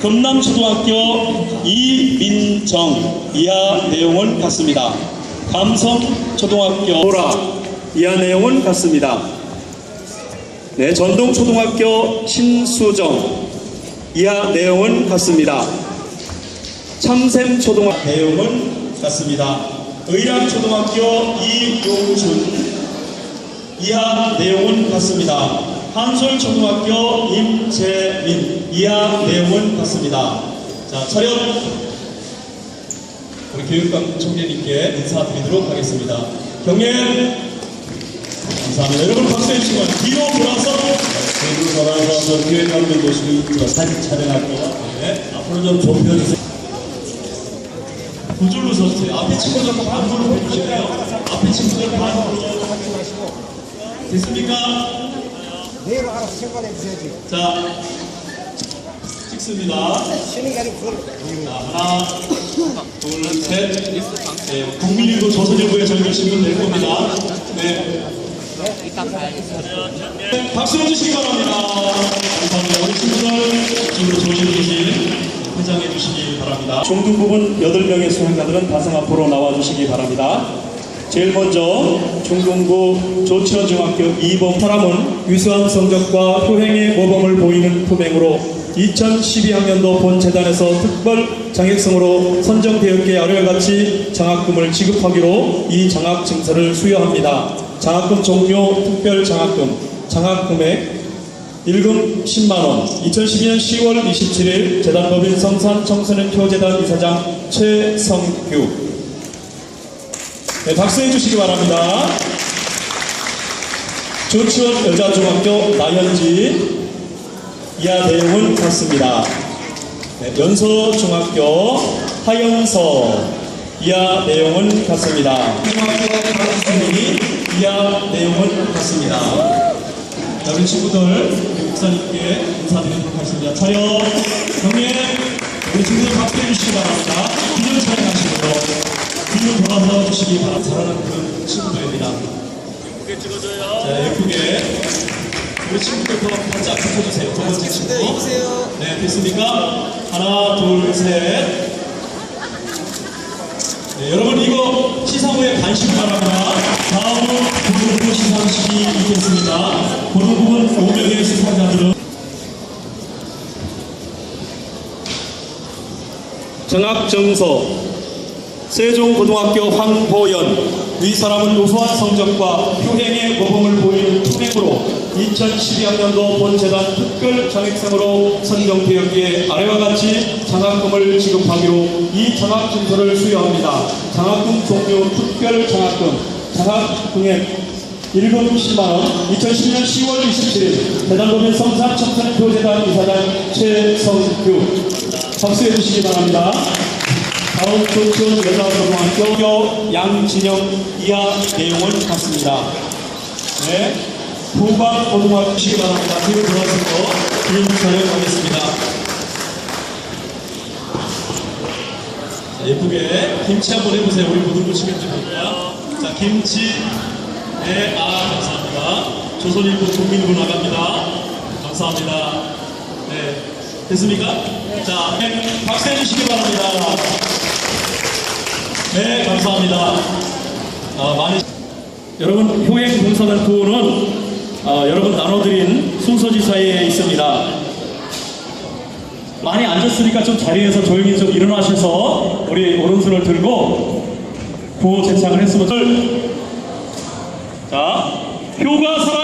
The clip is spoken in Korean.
금남초등학교 이민정 이하 내용은 같습니다. 감성초등학교 보라 이하 내용은 같습니다. 네, 전동초등학교 신수정 이하 내용은 같습니다. 참샘초등학교 내용은 같습니다. 의량초등학교 이용준 이하 내용은 같습니다. 한솔초등학교 임재민 이하 내용은 같습니다. 자, 차렷 우리 교육감 총재님께 인사드리도록 하겠습니다. 경례 감사합니다. 여러분 박수 해 주시면 뒤로 돌아서 뒤로 돌아서 교육감들 모시고 사진 촬영할게요. 네, 앞으로 좀 좁혀주세요. 두 줄로 서주세요. 앞에 친구들 반으로 해주시고요. 앞에 친구들 반으로 됐습니까? 내일 알아서 생각해 주셔야지. 자, 자, 하나, 둘, 셋. 네, 국민일보, 조선일보에 신문 낼 겁니다. 네. 네, 박수 해주시기 바랍니다. 감사합니다. 우리 친구들 지금으로 조심 계신 회장해 주시기 바랍니다. 종등 부분 8명의 수행자들은 다성 앞으로 나와주시기 바랍니다. 제일 먼저 중동부 조치원 중학교 2번 사람은 위수한 성적과 효행의 모범을 보이는 품행으로 2012학년도 본재단에서 특별 장학생으로 선정되었기에 아래와 같이 장학금을 지급하기로 이 장학 증서를 수여합니다. 장학금 종료 특별 장학금 장학금액 1금 10만원 2012년 10월 27일 재단법인 성산 청소년 표재단 이사장 최성규 네, 박수해 주시기 바랍니다. 조치원 여자중학교 나현지 이하 내용은 같습니다. 네, 연서중학교 하영서 이하 내용은 같습니다. 중학교 강수민이 이하 내용은 같습니다. 자, 우리 친구들 우리 목사님께 인사드리도록 하겠습니다. 차렷 경례 우리 친구들 박수 해 주시기 바랍니다. 기념 촬영하시고요. 뒤로 돌아서 주시기 바랍니다. 사랑하는 그런 친구들입니다. 예쁘게 찍어줘요. 자, 예쁘게. 우리 친구들 더 바짝 붙여주세요. 두 번째 친구. 네, 됐습니까? 하나, 둘, 셋. 네, 여러분 이거 시상 후에 관심 바랍니다. 다음은 고등부분 시상식이 있겠습니다. 고등부분 5명의 수상자들은 정학정서 세종고등학교 황보연 위 사람은 우수한 성적과 효행의 모범을 보이는 투명으로 2012학년도 본재단 특별 장학생으로 선정되었기에 아래와 같이 장학금을 지급하기로 이 장학 증서를 수여합니다. 장학금 종료 특별 장학금 장학금액 1금 10만원 2012년 10월 27일 대단법인 성산 청소년 교재단 이사장 최성규 박수해 주시기 바랍니다. 다음 조치원 여자고등학교 양진영 이하 내용은 같습니다. 네. 후방 고등학교 시기 바랍니다. 뒤로 돌아서서 기념 촬영하겠습니다. 자, 예쁘게 김치 한번 해보세요. 우리 모든 보시겠습니까? 자, 김치. 네, 아, 감사합니다. 조선일보 국민부 나갑니다. 감사합니다. 네. 됐습니까? 자, 네, 박수 해주시기 바랍니다. 네, 감사합니다. 아, 많이 여러분 효행 동서단 투어는 어, 여러분 나눠드린 순서지 사이에 있습니다. 많이 앉았으니까 좀 자리에서 조용히 좀 일어나셔서 우리 오른손을 들고 구호 제창을 했으면 자 효가 살아